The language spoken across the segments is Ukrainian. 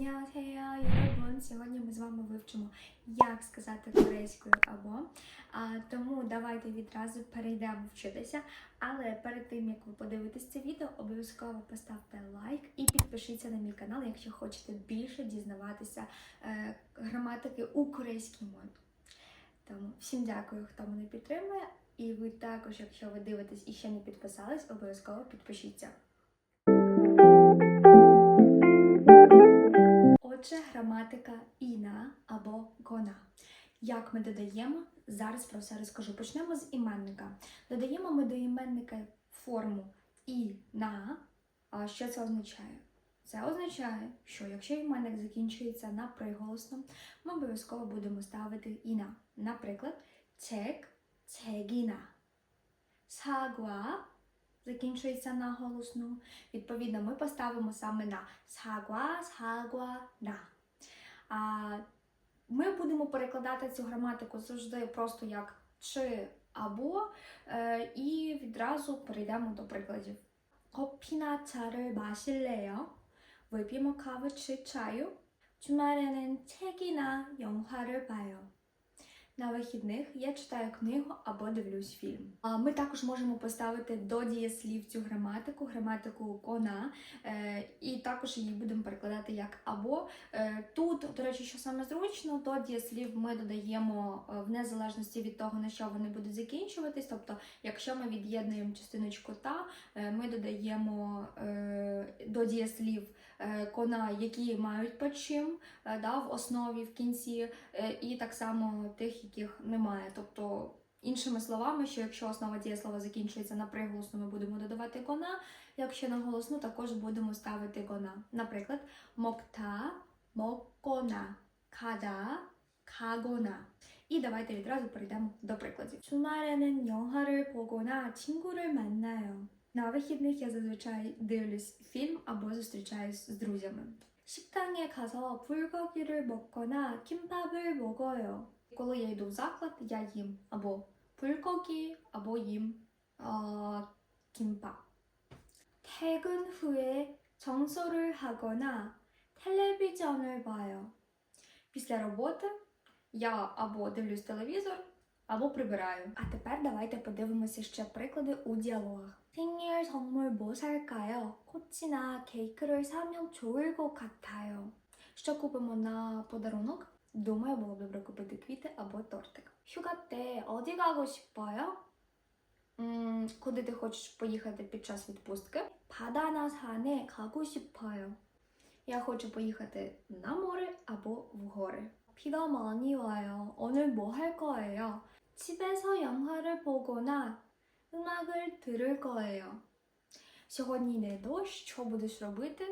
안녕하세요, 여러분. Сьогодні ми з вами вивчимо, як сказати корейською або. А, тому давайте відразу перейдемо вчитися. Але перед тим як ви подивитесь це відео, обов'язково поставте лайк і підпишіться на мій канал, якщо хочете більше дізнаватися е, граматики у корейській мові. Тому всім дякую, хто мене підтримує. І ви також, якщо ви дивитесь і ще не підписались, обов'язково підпишіться. Додаємо? Зараз про все розкажу. Почнемо з іменника. Додаємо ми до іменника форму і на. А що це означає? Це означає, що якщо іменник закінчується на приголосно, ми обов'язково будемо ставити іна. Наприклад, чек, чегіна. Сагва закінчується на голосну. Відповідно, ми поставимо саме на сагва, сагва, на. А ми будемо перекладати цю граматику завжди просто як чи або, е, і відразу перейдемо до прикладів. 커피나 차를 마실래요? вип'ємо каву чи чаю. 주말에는 책이나 영화를 봐요. На вихідних я читаю книгу або дивлюсь фільм. Ми також можемо поставити до дієслів цю граматику, граматику кона, е, і також її будемо перекладати як або. Е, тут, до речі, що саме зручно, до дієслів ми додаємо е, в незалежності від того, на що вони будуть закінчуватись. Тобто, якщо ми від'єднуємо частиночку та, ми додаємо до дієслів кона, які мають почим е, да, в основі, в кінці. Е, і так само тих, яких немає. Тобто, іншими словами, що якщо основа дієслова закінчується на приголосну, ми будемо додавати гона, якщо на голосну, також будемо ставити гона. Наприклад, мокта, моккона, када, кагона. І давайте відразу перейдемо до прикладів. 주말에는 영화를 보거나 친구를 만나요. На вихідних я зазвичай дивлюсь фільм або зустрічаюсь з друзями. 식당에 가서 불고기를 먹거나 김밥을 먹어요. Коли я йду в заклад, я їм або 불고기, або їм 어, 김밥. 퇴근 후에 청소를 하거나 텔레비전을 봐요. Після роботи я або дивлюсь телевізор, або прибираю. А тепер давайте подивимося ще приклади у діалогах. 생일 선물 뭐 살까요? 코치나 케이크를 사면 좋을 것 같아요. Що купимо на подарунок? Думаю, було б добре купити квіти або тортик. 휴가 때 어디 가고 싶어요? 음, куди ти хочеш поїхати під час відпустки? 바다나 산에 가고 싶어요. Я хочу поїхати на море або в гори. 비가 많이 와요. 오늘 뭐 할 거예요? 집에서 영화를 보거나 음악을 들을 거예요. Сьогодні йде дощ, що будеш робити?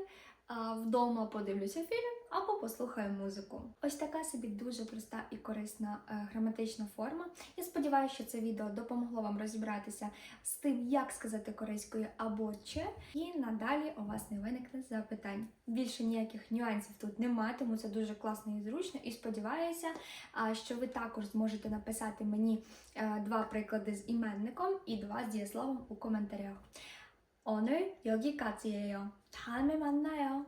Вдома подивлюся фільм або послухаю музику. Ось така собі дуже проста і корисна е, граматична форма. Я сподіваюся, що це відео допомогло вам розібратися з тим, як сказати корейською або чи, і надалі у вас не виникне запитань. Більше ніяких нюансів тут немає, тому це дуже класно і зручно. І сподіваюся, що ви також зможете написати мені е, два приклади з іменником і два з дієсловом у коментарях. 오늘 여기까지예요. 다음에 만나요.